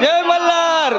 जय मल्हार.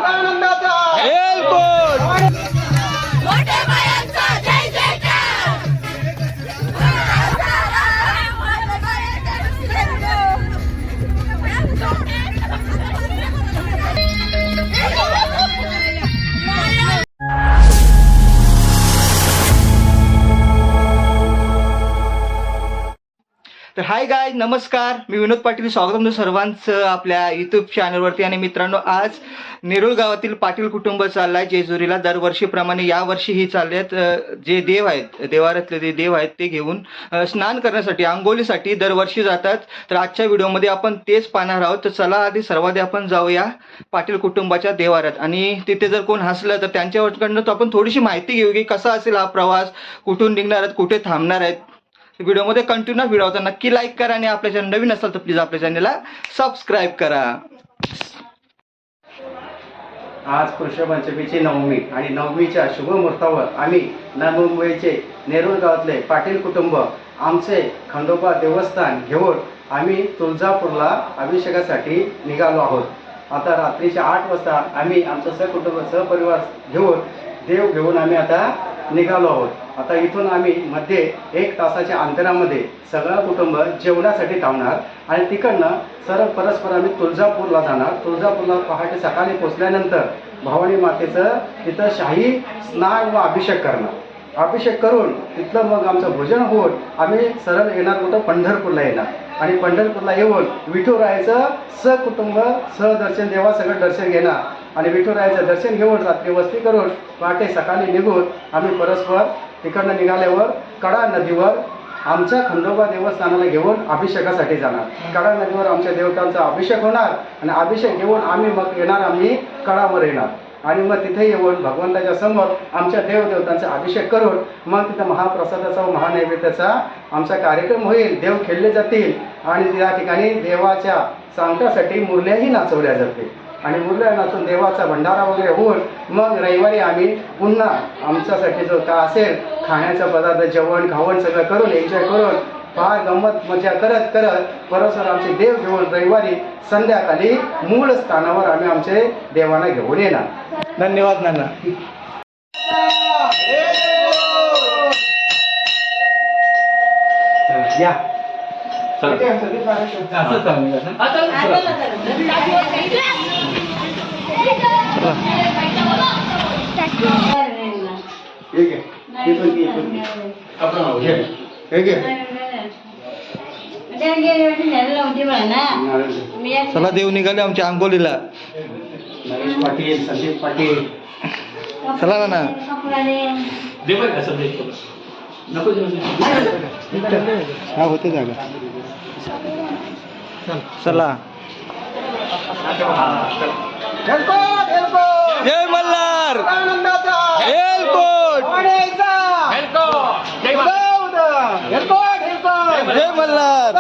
तर हाय गाय नमस्कार. मी विनोद पाटील स्वागत तुमचं सर्वांचं आपल्या युट्यूब चॅनलवरती आणि मित्रांनो आज नेरुळ गावातील पाटील कुटुंब चाललाय जेजुरीला. दरवर्षीप्रमाणे यावर्षीही चालल्यात जे देव आहेत देवारातले जे देव आहेत ते घेऊन स्नान करण्यासाठी आंघोलीसाठी दरवर्षी जातात. तर आजच्या व्हिडिओमध्ये आपण तेच पाहणार आहोत. तर चला आधी सर्वात आपण जाऊया पाटील कुटुंबाच्या देवारात आणि तिथे जर कोण हसलं तर त्यांच्याकडनं तो आपण थोडीशी माहिती घेऊ की कसा असेल हा प्रवास कुठून निघणार आहेत कुठे थांबणार आहेत. व्हिडिओमध्ये कंटिन्यू व्हिडिओ होता नक्की लाईक करा आणि आपल्या चॅनल नवीन असाल तर प्लीज आपल्या चॅनलला सबस्क्राईब करा. आज कृष्ण पंचमीची नवमी आणि नवमीच्या शुभ मुहूर्तावर आम्ही नवी मुंबईचे नेरूळ गावातले पाटील कुटुंब आमचे खंडोबा देवस्थान घेऊन आम्ही तुळजापूरला अभिषेकासाठी निघालो आहोत. आता रात्रीच्या आठ वाजता आम्ही आमचं सहकुटुंब सहपरिवार घेऊन देव घेऊन आम्ही आता निघालो आहोत. आता इथून आम्ही मध्ये एक तासाच्या अंतरामध्ये सगळं कुटुंब जेवणासाठी थांबणार आणि तिकडनं सर्व परस्पर आम्ही तुळजापूरला जाणार. तुळजापूरला पहाटे सकाळी पोचल्यानंतर भवानी मातेचं तिथं शाही स्नान व अभिषेक करणार. अभिषेक करून तिथलं मग आमचं भोजन होऊन आम्ही सरळ येणार कुठं? पंढरपूरला येणार. आणि पंढरपूरला येऊन विठुरायाचं सकुटुंब सहदर्शन देवा सगळं दर्शन घेणार. आणि विठुरायाचं दर्शन घेऊन रात्री वस्ती करून पहाटे सकाळी निघून आम्ही परस्पर तिकडनं निघाल्यावर कडा नदीवर आमच्या खंडोबा देवस्थानाला घेऊन अभिषेकासाठी जाणार. कडा नदीवर आमच्या देवतांचा अभिषेक होणार आणि अभिषेक घेऊन आम्ही मग येणार आम्ही कडावर येणार. आणि मग तिथे येऊन भगवंताच्या समोर आमच्या देवदेवतांचा अभिषेक करून मग तिथं महाप्रसादाचा व महानैवेद्याचा आमचा कार्यक्रम होईल. देव खेळले जातील आणि त्या ठिकाणी देवाच्या सांगतासाठी मुरल्याही नाचवल्या जातील. आणि मुरल्या नाचून देवाचा भंडारा वगैरे होऊन मग रविवारी आम्ही पुन्हा आमच्यासाठी जो का असेल खाण्याचा पदार्थ जेवण खावण सगळं करून एन्जॉय करून फार गंमत मजा करत करत परस्पर आमचे देव घेऊन रविवारी संध्याकाळी मूळ स्थानावर आम्ही आमचे देवांना घेऊन येणार. धन्यवाद नाना. या. हे घे. हे पण घे, हे पण घे. घे. हे घे. नारायण. चला देव निघाले आमच्या आंघोलीला नरेश पाटील संदीप पाटील चला नाना हा होते जागा चला जय मल्हार एलकोट जय मल्हार.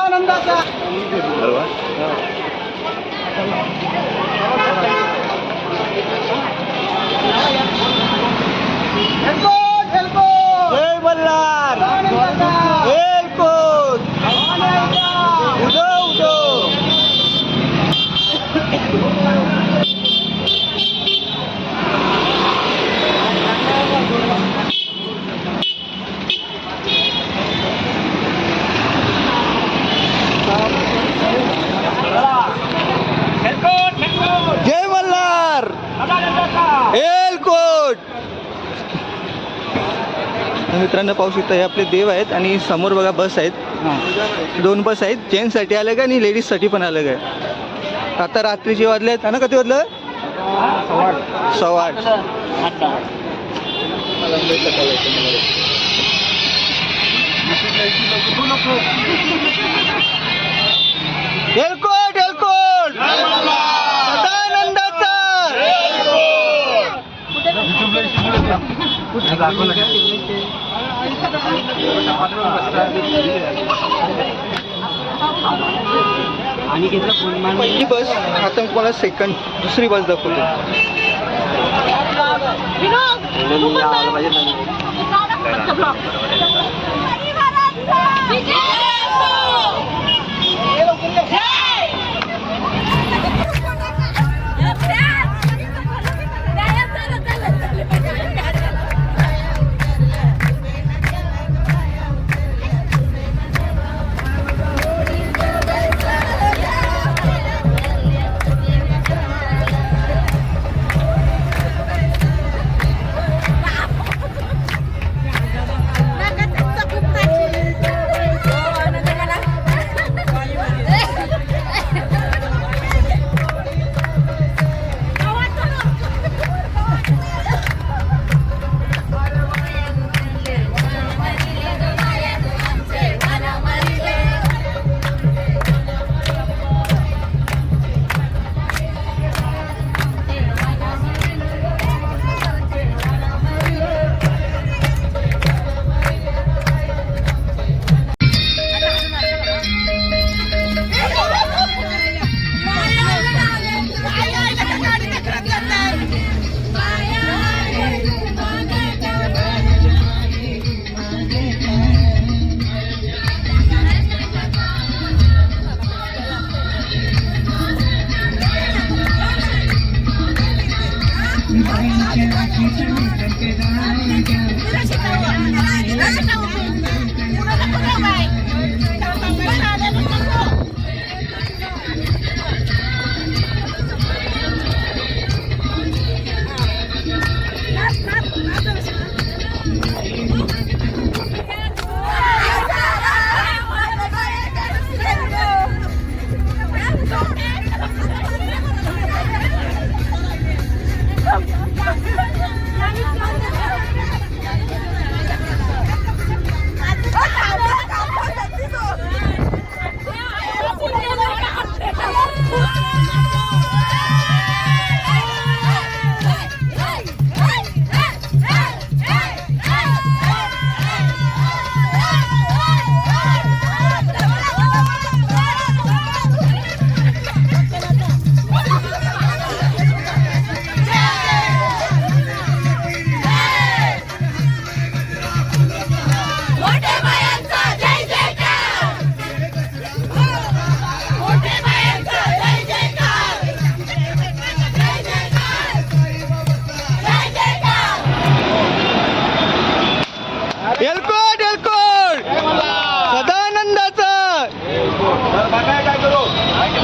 जय मल्हार एलकोट उदो उदो जय मल्हार एलकोट तर मित्रांनो पाहू शकता हे आपले देव आहेत आणि समोर बघा बस आहेत. दोन बस आहेत जेंट्ससाठी अलग आहे आणि लेडीजसाठी पण अलग आहे. आता रात्रीचे वाजले आहेत ना कधी वाजलं? सव्वा आठ. एलकोट एलकोट पाणी घेतलं फोन पहिली बस आता मी तुम्हाला सेकंड दुसरी बस दाखवतो. मोठे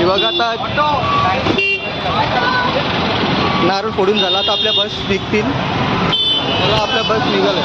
हे आता. नारळ फोडून झाला आता आपल्या बस निघतील. आपल्या बस निघाल्या.